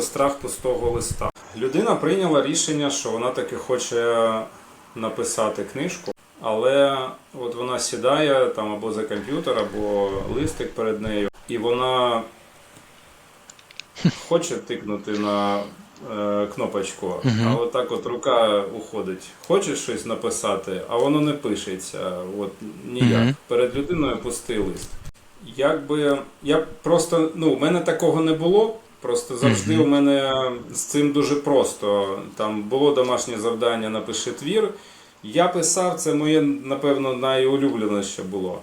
Страх пустого листа. Людина прийняла рішення, що вона таки хоче написати книжку, але от вона сідає там або за комп'ютер, або листик перед нею, і вона хоче тикнути на е, кнопочку, а от так от рука уходить. Хоче щось написати, а воно не пишеться. От ніяк. Перед людиною пустий лист. Якби я просто, ну, в мене такого не було. Просто завжди у мене з цим дуже просто. Там було домашнє завдання, напиши твір. Я писав, це моє, напевно, найулюбленіше було.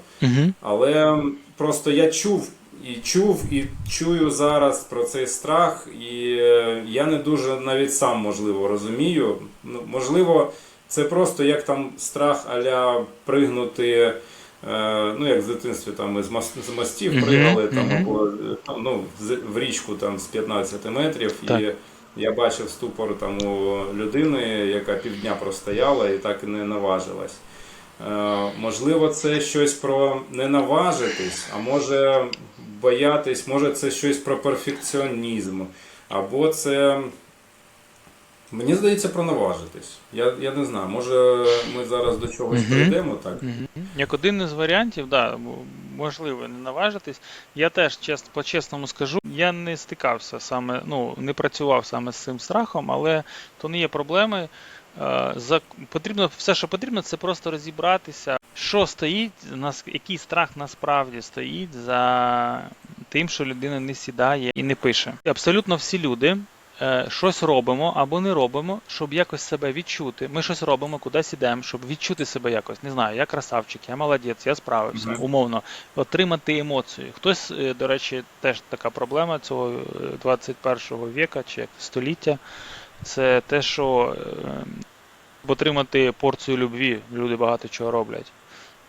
Але просто я чув і чув, і чую зараз про цей страх, і е, я не дуже навіть сам можливо розумію. Ну, можливо, це просто як там страх аля пригнути. Е, Ну, як в дитинстві там з мос- з мостів пригали там, або е, ну, в річку там з 15 метрів, Так. і я бачив ступор там у людини, яка півдня простояла і так і не наважилась. Е, Можливо, це щось про не наважитись, а може боятись, може це щось про перфекціонізм, або це. Мені здається, про наважитись. Я, я не знаю, може ми зараз до чогось прийдемо так. Як один із варіантів, да, можливо, не наважитись. Я теж чесно, по-чесному скажу, я не стикався саме, ну, не працював саме з цим страхом, але то не є проблеми. Е, За, потрібно, все, що потрібно, це просто розібратися, що стоїть, нас, який страх насправді стоїть за тим, що людина не сідає і не пише. Абсолютно всі люди щось робимо або не робимо, щоб якось себе відчути. Ми щось робимо, кудись ідемо, щоб відчути себе якось. Не знаю, я красавчик, я молодець, я справився, Мгм. умовно, отримати емоцію. Хтось, е, до речі, теж така проблема цього е, 21 віка чи століття. Це те, що е, щоб отримати порцію любві, люди багато чого роблять.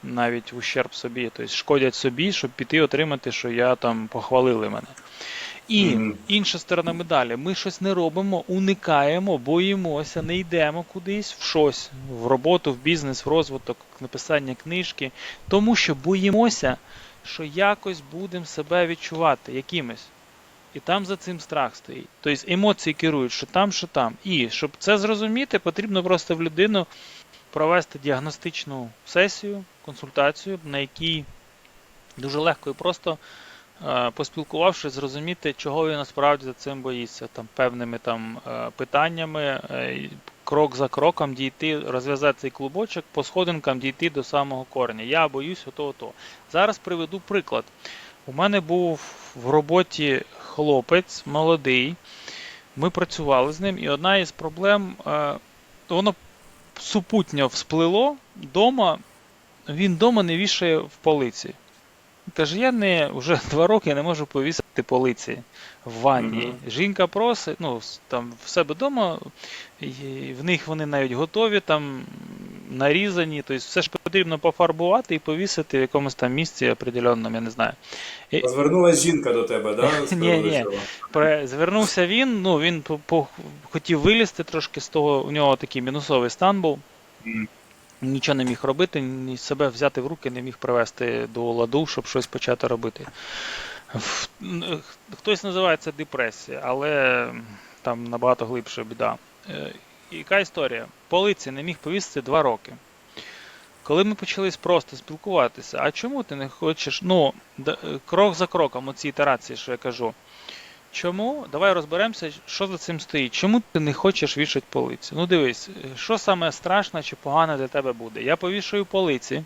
Навіть в ущерб собі, тобто шкодять собі, щоб піти отримати, що я там похвалили мене. І інша сторона медалі, ми щось не робимо, уникаємо, боїмося, не йдемо кудись в щось, в роботу, в бізнес, в розвиток, написання книжки, тому що боїмося, що якось будемо себе відчувати якимось. І там за цим страх стоїть. Тобто емоції керують, що там, що там. І щоб це зрозуміти, потрібно просто в людину провести діагностичну сесію, консультацію, на якій дуже легко і просто поспілкувавшись, зрозуміти, чого він насправді за цим боїться, там певними там е, питаннями, е, крок за кроком дійти, розв'язати цей клубочок, по сходинкам дійти до самого кореня. Я боюсь ото-ото. Зараз приведу приклад. У мене був в роботі хлопець молодий. Ми працювали з ним, і одна із проблем, е, воно супутньо всплило дома. Він дома не вішає в полиці. Каже, я не вже два роки не можу повісити полиці в ванні. Мгм. Жінка просить, ну, там в себе вдома, в них вони навіть готові, там нарізані, тобто все ж потрібно пофарбувати і повісити в якомусь там місці определенному, я не знаю. Звернулася жінка до тебе, да? Ні, ні. Звернувся він, ну він по, по, хотів вилізти трошки з того, у нього такий мінусовий стан був. Мгм. Нічого не міг робити, ні себе взяти в руки не міг привести до ладу, щоб щось почати робити. Хтось називає це депресія, але там набагато глибша біда. Е, Яка історія? Полиці не міг повісити два роки. Коли ми почали просто спілкуватися, а чому ти не хочеш? Ну, е, крок за кроком, оці ітерації, що я кажу. Чому? Давай розберемося, що за цим стоїть. Чому ти не хочеш вішати полиці? Ну дивись, е, що саме страшне чи погане для тебе буде? Я повішую полиці,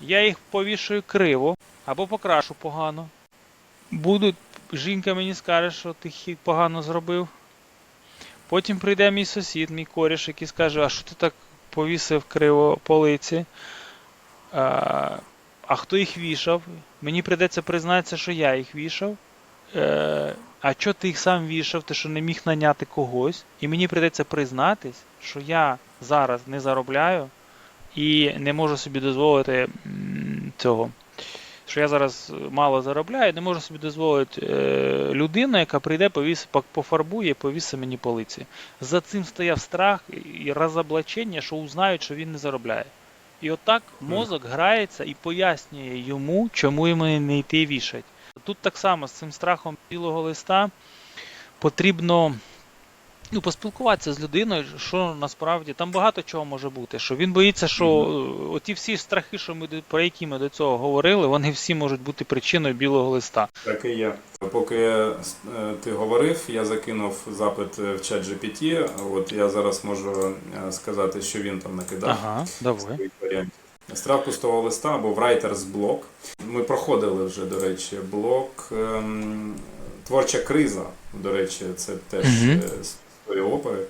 я їх повішую криво або покрашу погано. Будуть, жінка мені скаже, що ти їх погано зробив. Потім прийде мій сусід, мій коріш, який скаже, а що ти так повісив криво полиці? А, а хто їх вішав? Мені прийдеться признатися, що я їх вішав. Е, а чого ти їх сам вішав, ти що не міг наняти когось? І мені прийдеться признатись, що я зараз не заробляю і не можу собі дозволити цього. Що я зараз мало заробляю, не можу собі дозволити е, людину, яка прийде, повіс, по- пофарбує повісить мені полиці. За цим стояв страх і розоблачення, що узнають, що він не заробляє. І отак мозок грається і пояснює йому, чому йому не йти вішать. Тут так само з цим страхом білого листа. потрібно ну, поспілкуватися з людиною, що насправді там багато чого може бути. Що він боїться, що е, оті всі страхи, що ми про які ми до цього говорили, вони всі можуть бути причиною білого листа. Так і є. Поки е, ти говорив, я закинув запит в чат GPT. От я зараз можу е, сказати, що він там накидав. Ага, давай. варіантів. Страх пустого листа або Writer's Block. Ми проходили вже, до речі, блок ем, Творча криза. До речі, це теж Мгм. е, з тої опери.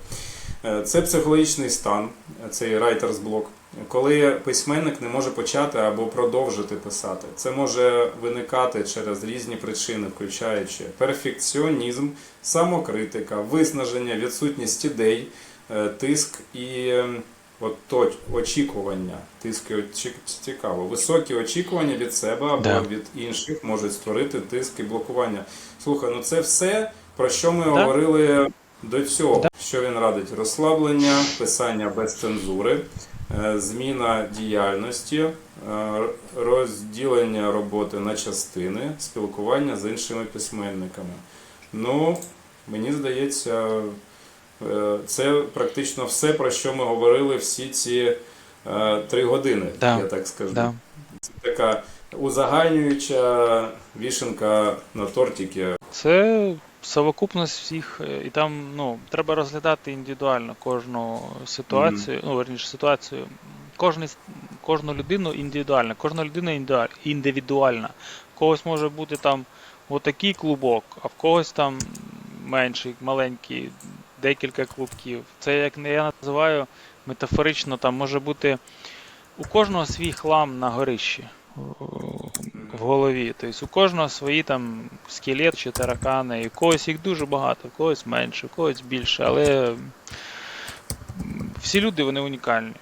Е, Це психологічний стан, е, цей Writer's Block, коли письменник не може почати або продовжити писати. Це може виникати через різні причини, включаючи перфекціонізм, самокритика, виснаження, відсутність ідей, е, тиск і ем, от очікування. Тиск і очі... цікаво. Високі очікування від себе або Да. від інших можуть створити тиск і блокування. Слухай, ну це все про що ми Да. говорили до цього. Да. Що він радить? Розслаблення, писання без цензури, е, зміна діяльності, е, розділення роботи на частини, спілкування з іншими письменниками. Ну, мені здається, це практично все, про що ми говорили всі ці е, три години, Да. я так скажу. Да. Це така узагальнююча вішенка на тортики. Це совокупність всіх, е, і там ну, треба розглядати індивідуально кожну ситуацію, ну, верніше ситуацію, кожний, с- кожну людину індивідуально, кожна людина індивідуаль- індивідуальна. В когось може бути там отакий клубок, а в когось там менший, маленький, декілька клубків. Це як я називаю метафорично, там може бути у кожного свій хлам на горищі в голові. Тобто у кожного свої там скелет чи таракани, і когось їх дуже багато, когось менше, у когось більше, але всі люди вони унікальні.